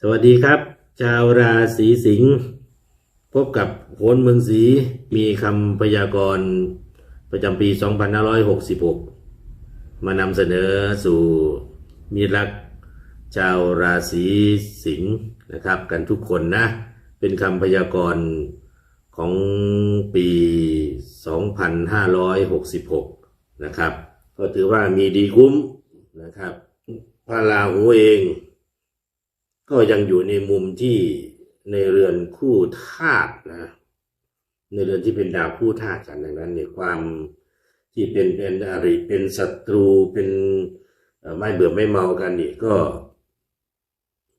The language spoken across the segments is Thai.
สวัสดีครับ ชาวราศีสิงห์พบกับโหนเมืองศรีมีคำพยากรณ์ประจำปี 2566 มานำเสนอสู่มีรักชาวราศีสิงห์นะครับ กันทุกคนนะ เป็นคำพยากรณ์ของปี 2566 นะครับ ก็ถือว่ามีดีคุ้มนะครับพระราหูเอง ก็ยังอยู่ในมุมที่ในเรือนคู่ธาตุนะ ในเรือนที่เป็นดาวคู่ธาตุกันดังนั้นเนี่ยความที่เป็นเป็นอริเป็นศัตรูเป็นไม่เบื่อไม่เมากันนี่ก็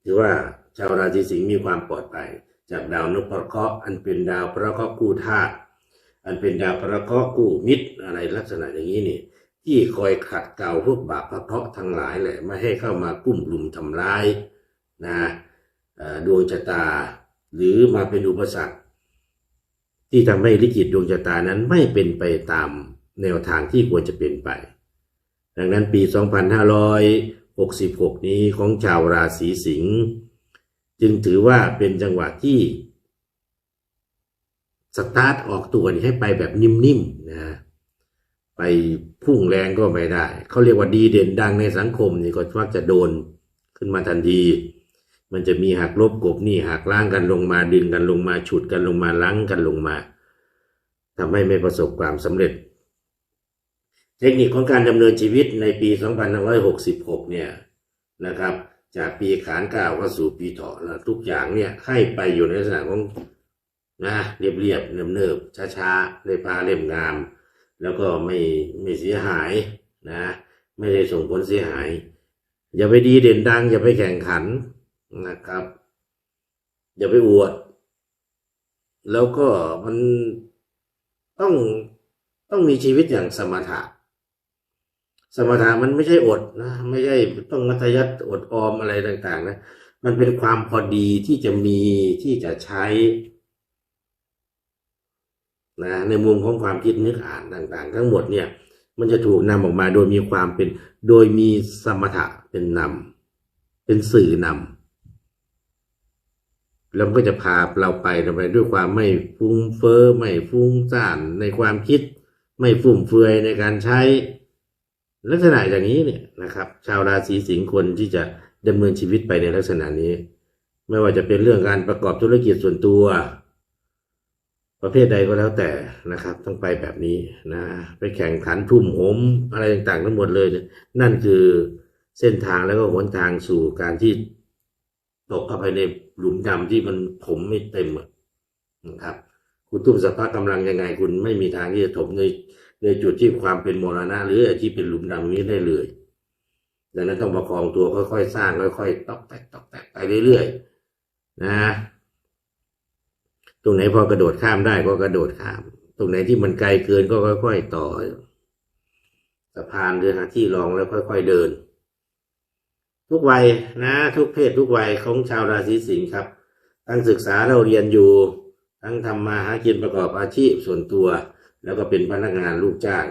ถือว่าชาวราศีสิงห์มีความปลอดภัยจากดาวนพเคราะห์อันเป็นดาวพระเคราะห์คู่ธาตุอันเป็นดาวพระเคราะห์คู่มิตรอะไรลักษณะอย่างนี้นี่ที่คอยขัดเกลาพวกบาปพระเคราะห์ทั้งหลายแหละไม่ให้เข้ามากุ้มลุมทำร้าย นะดวงชะตาหรือมาเป็นอุปสรรค ที่ทำให้ลิขิตดวงชะตานั้นไม่เป็นไปตามแนวทางที่ควรจะเป็นไป ดังนั้นปี 2566 นี้ของชาวราศีสิงห์จึงถือว่าเป็นจังหวะที่สตาร์ทออกตัวนี่ให้ไปแบบนิ่มๆนะไปพุ่งแรงก็ไม่ได้ เขาเรียกว่าดีเด่นดังในสังคมนี่ก็มักจะโดนขึ้นมาทันที มันจะมีหักลบกบหนี่หักล้างกันลงมาดึงกันลงมาฉุดกันลงมาล้งกันลงมาทำให้ไม่ประสบความสำเร็จ เทคนิคของการดำเนินชีวิตในปี2566 เนี่ยนะครับ จากปีขานเก้าเข้าสู่ปีเถาะแล้วทุกอย่างเนี่ยให้ไปอยู่ในลักษณะของนะเรียบเรียบเนิบเนิบช้าช้าๆได้พาเล่มงาม แล้วก็ไม่ไม่เสียหายนะ ไม่ได้ส่งผลเสียหาย อย่าไปดีเด่นดัง อย่าไปแข่งขัน นะครับ อย่าไปอวด แล้วก็มันต้องต้องมีชีวิตอย่างสมถะ สมถะมันไม่ใช่อดนะ ไม่ใช่ต้องมัธยัติอดออมอะไรต่างๆ นะ มันเป็นความพอดีที่จะมีที่จะใช้นะในมุมของความคิดนึกอ่านต่างๆ ทั้งหมดเนี่ย มันจะถูกนำออกมาโดยมีความเป็น โดยมีสมถะเป็นนำเป็นสื่อนำ แล้วมันก็จะพาเราไปเราไปด้วยความไม่ฟุ้งเฟ้อไม่ฟุ้งซ่านในความคิด ไม่ฟุ่มเฟือยในการใช้ ลักษณะอย่างนี้เนี่ยนะครับ ชาวราศีสิงห์ควรที่จะดำเนินชีวิตไปในลักษณะนี้ ไม่ว่าจะเป็นเรื่องการประกอบธุรกิจส่วนตัว ประเภทใดก็แล้วแต่นะครับ ต้องไปแบบนี้นะไปแข่งขันทุ่มโหมอะไรต่างๆ ทั้งหมดเลย นั่นคือเส้นทางแล้วก็หนทางสู่การที่ ตกเข้าไปในหลุมดำที่มันถมไม่เต็มนะครับ คุณตุ้มสภาพกำลังยังไง คุณไม่มีทางที่จะถมในในจุดที่ความเป็นโมรณะหรือที่เป็นหลุมดำนี้ได้เลยดังนั้นต้องประคองตัวค่อยๆสร้างค่อยๆตอกแตกตอกแตกไปเรื่อยๆนะตรงไหนพอกระโดดข้ามได้ก็กระโดดข้าม ตรงไหนที่มันไกลเกินก็ค่อย ๆ ต่อสะพานหรือหาที่รองแล้วค่อย ๆเดิน ทุกวัยนะทุกเพศทุกวัยของชาวราศีสิงห์ครับ ทั้งศึกษาเราเรียนอยู่ ทั้งทำมาหากินประกอบอาชีพส่วนตัว แล้วก็เป็นพนักงานลูกจ้าง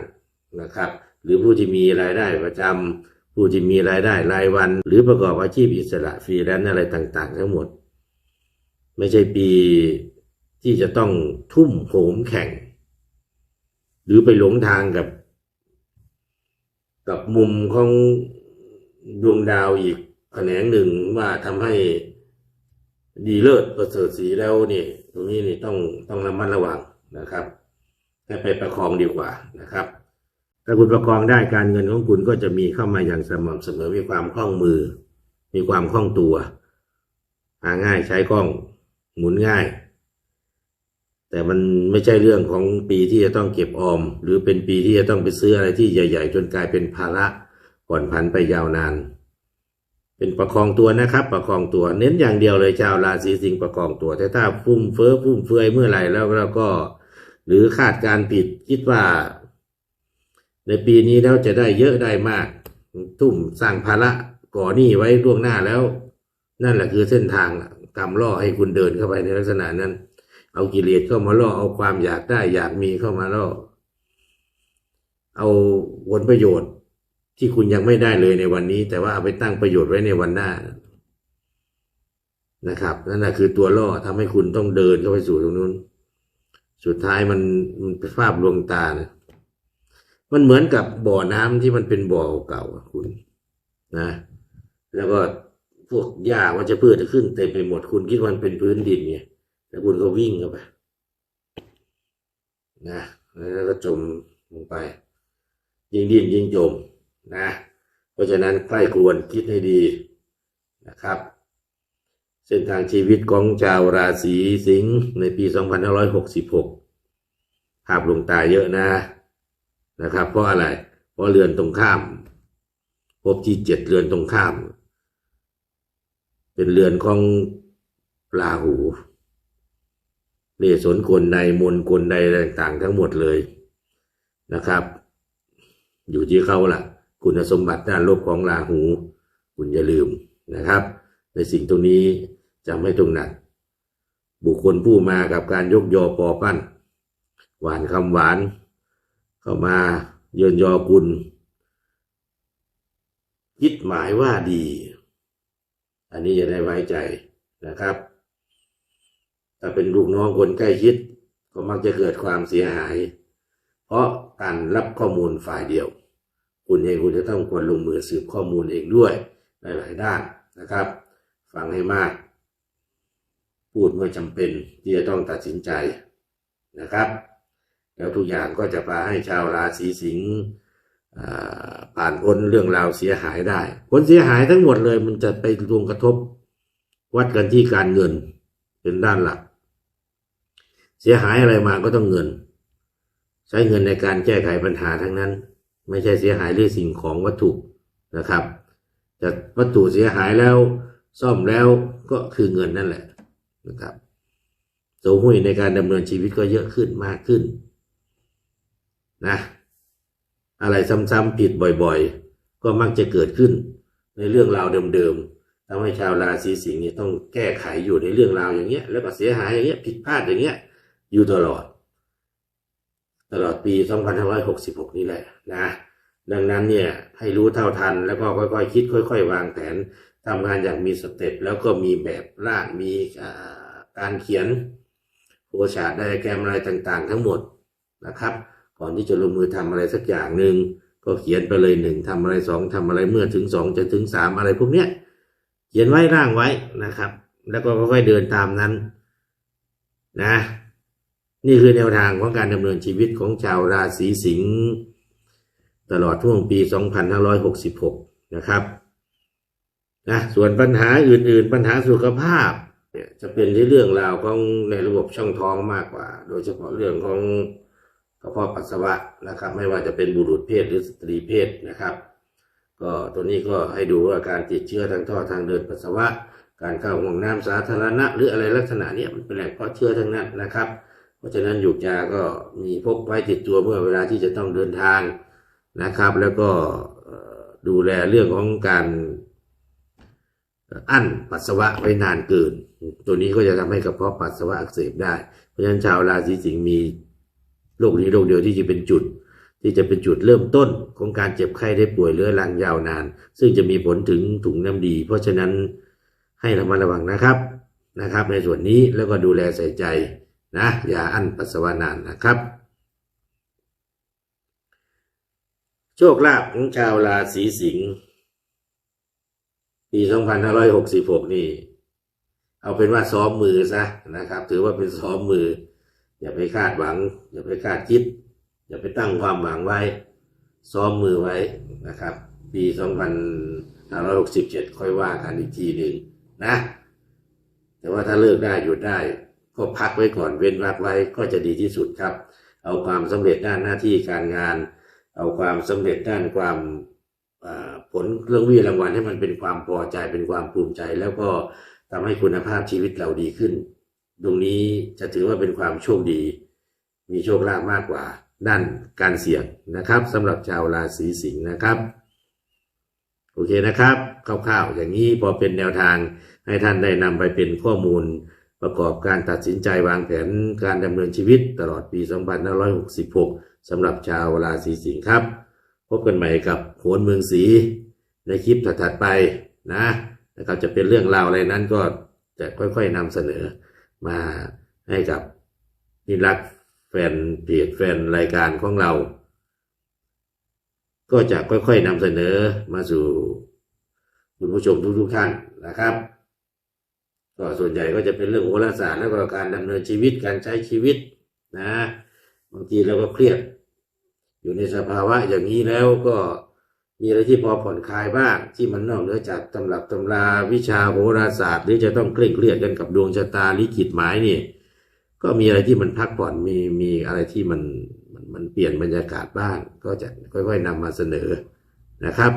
นะครับ หรือผู้ที่มีรายได้ประจำผู้ที่มีรายได้รายวัน หรือประกอบอาชีพอิสระฟรีแลนซ์อะไรต่าง ๆ ทั้งหมด ไม่ใช่ปีที่จะต้องทุ่มโหมแข่ง หรือไปหลงทางกับ กับมุมของ ดวงดาวอีกแขนงหนึ่งว่าทำให้ดีเลิศประเสริฐสีแล้วนี่ตรงนี้นี่ต้องต้องระมัดระวังนะครับให้ไปประคองดีกว่านะครับถ้าคุณประคองได้การเงินของคุณก็จะมีเข้ามาอย่างสม่ำเสมอมีความคล่องมือ มีความคล่องตัว หาง่ายใช้คล่องหมุนง่าย แต่มันไม่ใช่เรื่องของปีที่จะต้องเก็บออม หรือเป็นปีที่จะต้องไปซื้ออะไรที่ใหญ่ ๆ จนกลายเป็นภาระ ผ่อนผันไปยาวนาน เป็นประคองตัวนะครับ ประคองตัวเน้นอย่างเดียวเลยชาวราศีสิงห์ประคองตัว แต่ถ้าฟุ่มเฟ้อฟุ่มเฟือยเมื่อไหร่แล้วเราก็ หรือคาดการณ์ผิดคิดว่า ในปีนี้แล้วจะได้เยอะได้มาก ทุ่มสร้างภาระก่อหนี้ไว้ล่วงหน้าแล้ว นั่นแหละคือเส้นทางกำล่อให้คุณเดินเข้าไปในลักษณะนั้น เอากิเลสเข้ามาล่อเอาความอยากได้อยากมีเข้ามาล่อเอาผลประโยชน์ ที่คุณยังไม่ได้เลยในวันนี้ แต่ว่าเอาไปตั้งประโยชน์ไว้ในวันหน้านะครับ นั่นแหละคือตัวล่อทำให้คุณต้องเดินเข้าไปสู่ตรงนู้น สุดท้ายมันมันเป็นภาพลวงตาเนี่ยมันเหมือนกับบ่อน้ำที่มันเป็นบ่อเก่าคุณนะ แล้วก็พวกหญ้าวัชพืชจะขึ้นเต็มไปหมดคุณคิดว่ามันเป็นพื้นดินไงแล้วคุณก็วิ่งเข้าไปนะแล้วก็จมลงไป ยิงดินยิงจม นะเพราะฉะนั้นใกล้ควรคิดให้ดีนะครับ เส้นทางชีวิตของชาวราศีสิงห์ในปี 2566ภาพลงตาเยอะนะนะครับ เพราะอะไร เพราะเรือนตรงข้าม พบที่เจ็ดเรือนตรงข้าม เป็นเรือนของราหูเลสนกลในมนกลใดต่างๆทั้งหมดเลยนะครับ อยู่ที่เขาล่ะ คุณสมบัติด้านลบของราหู คุณอย่าลืมนะครับ ในสิ่งตรงนี้จำให้ตรงหนัก บุคคลผู้มากับการยกยอปอปั้น หวานคำหวาน เข้ามาเยินยอกุลคิดหมายว่าดี อันนี้จะได้ไว้ใจนะครับถ้าเป็นลูกน้องคนใกล้ชิด ก็มักจะเกิดความเสียหาย เพราะการรับข้อมูลฝ่ายเดียว คุณเองคุณจะต้องควรลงมือสืบข้อมูลเองด้วยหลาย ๆ ด้านนะครับ ฟังให้มาก พูดเมื่อจำเป็นที่จะต้องตัดสินใจนะครับ แล้วทุกอย่างก็จะพาให้ชาวราศีสิงห์ผ่านพ้นเรื่องราวเสียหายได้ ผลเสียหายทั้งหมดเลยมันจะไปรวงกระทบ วัดกันที่การเงินเป็นด้านหลัก เสียหายอะไรมาก็ต้องเงิน ใช้เงินในการแก้ไขปัญหาทั้งนั้น ไม่ใช่เสียหายเรื่องสิ่งของวัตถุนะครับจะวัตถุเสียหายแล้วซ่อมแล้วก็คือเงินนั่นแหละนะครับโซหุ้ยในการดำเนินชีวิตก็เยอะขึ้นมากขึ้นนะอะไรซ้ำๆผิดบ่อยๆ ก็มักจะเกิดขึ้นในเรื่องราวเดิมๆทำให้ชาวราศีสิงห์นี่ต้องแก้ไขอยู่ในเรื่องราวอย่างเงี้ยแล้วก็เสียหายอย่างเงี้ยผิดพลาดอย่างเงี้ยอยู่ตลอด ตลอดปี 2566 นี่แหละนะ ดังนั้นเนี่ยให้รู้เท่าทันแล้วก็ค่อยๆคิดค่อย ๆ วางแผนทำงานอย่างมีสเต็ปแล้วก็มีแบบร่างมีการเขียนโพชาดไดอะแกรมอะไรต่างๆ ทั้งหมดนะครับ ก่อนที่จะลงมือทำอะไรสักอย่างหนึ่งก็เขียนไปเลยหนึ่งทำอะไรสองทำอะไรเมื่อถึงสองจะถึงสามอะไรพวกเนี้ยเขียนไว้ร่างไว้นะครับ แล้วก็ค่อยๆเดินตามนั้นนะ นี่คือแนวทางของการดำเนินชีวิตของชาวราศีสิงห์ตลอดช่วงปี 2566 นะครับนะส่วนปัญหาอื่น ๆ ปัญหาสุขภาพเนี่ยจะเป็นในเรื่องราวของในระบบช่องท้องมากกว่า โดยเฉพาะเรื่องของกระเพาะปัสสาวะนะครับ ไม่ว่าจะเป็นบุรุษเพศหรือสตรีเพศนะครับ ก็ตัวนี้ก็ให้ดูว่าการติดเชื้อทางท่อทางเดินปัสสาวะ การเข้าห้องน้ำสาธารณะ หรืออะไรลักษณะเนี้ยมันเป็นแหล่งเพาะเชื้อทั้งนั้นนะครับ ราะฉะนั้นหยูกยาก็มีพกไว้ติดตัวเมื่อเวลาที่จะต้องเดินทางนะครับ แล้วก็ดูแลเรื่องของการอั้นปัสสาวะไว้นานเกิน ตัวนี้ก็จะทำให้กระเพาะปัสสาวะอักเสบได้ เพราะฉะนั้นชาวราศีสิงห์มีโรคนี้โรคเดียวที่จะเป็นจุด ที่จะเป็นจุดเริ่มต้นของการเจ็บไข้ได้ป่วยเรื้อรังยาวนาน ซึ่งจะมีผลถึงถุงน้ำดี เพราะฉะนั้นให้ระมัดระวังนะครับนะครับ ในส่วนนี้แล้วก็ดูแลใส่ใจ นะอย่าอั้นปัสสาวะนานนะครับ โชคลาภของชาวราศีสิงห์ปี 2566 นี่ เอาเป็นว่าซ้อมมือซะนะครับ ถือว่าเป็นซ้อมมือ อย่าไปคาดหวัง อย่าไปคาดคิด อย่าไปตั้งความหวังไว้ ซ้อมมือไว้นะครับ ปี 2567 ค่อยว่ากันอีกทีหนึ่งนะ แต่ว่าถ้าเลิกได้หยุดได้ ก็พักไว้ก่อนเว้นวักไว้ก็จะดีที่สุดครับ เอาความสำเร็จด้านหน้าที่การงาน เอาความสำเร็จด้านความผลเรื่องวิรางวัลให้มันเป็นความพอใจเป็นความภูมิใจ แล้วก็ทำให้คุณภาพชีวิตเราดีขึ้น ตรงนี้จะถือว่าเป็นความโชคดี มีโชคลาภมากกว่าด้านการเสี่ยงนะครับสำหรับชาวราศีสิงห์นะครับโอเคนะครับคร่าวๆอย่างนี้พอเป็นแนวทางให้ท่านได้นำไปเป็นข้อมูล ประกอบการตัดสินใจวางแผนการดำเนินชีวิตตลอดปี 2566สำหรับชาวราศีสิงห์ครับ พบกันใหม่กับโหนเมืองศรีในคลิปถัดๆไปนะนะครับจะเป็นเรื่องราวอะไรนั้นก็จะค่อยๆนำเสนอมาให้กับที่รักแฟนเพจแฟนรายการของเรา ก็จะค่อยๆนำเสนอมาสู่คุณผู้ชมทุกๆท่านนะครับ ก็ส่วนใหญ่ก็จะเป็นเรื่องโหราศาสตร์แล้วก็การดำเนินชีวิตการใช้ชีวิตนะบางทีเราก็เครียด อยู่ในสภาวะอย่างนี้แล้วก็มีอะไรที่พอผ่อนคลายบ้างที่มันนอกเหนือจากตำรับตำราวิชาโหราศาสตร์หรือจะต้องเคร่งเครียดกันกับดวงชะตาลิขิตหมายนี่ก็มีอะไรที่มันพักผ่อนมีมีอะไรที่มันมันมันเปลี่ยนบรรยากาศบ้าง ก็จะค่อยๆนำมาเสนอนะครับ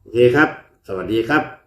โอเคครับ สวัสดีครับ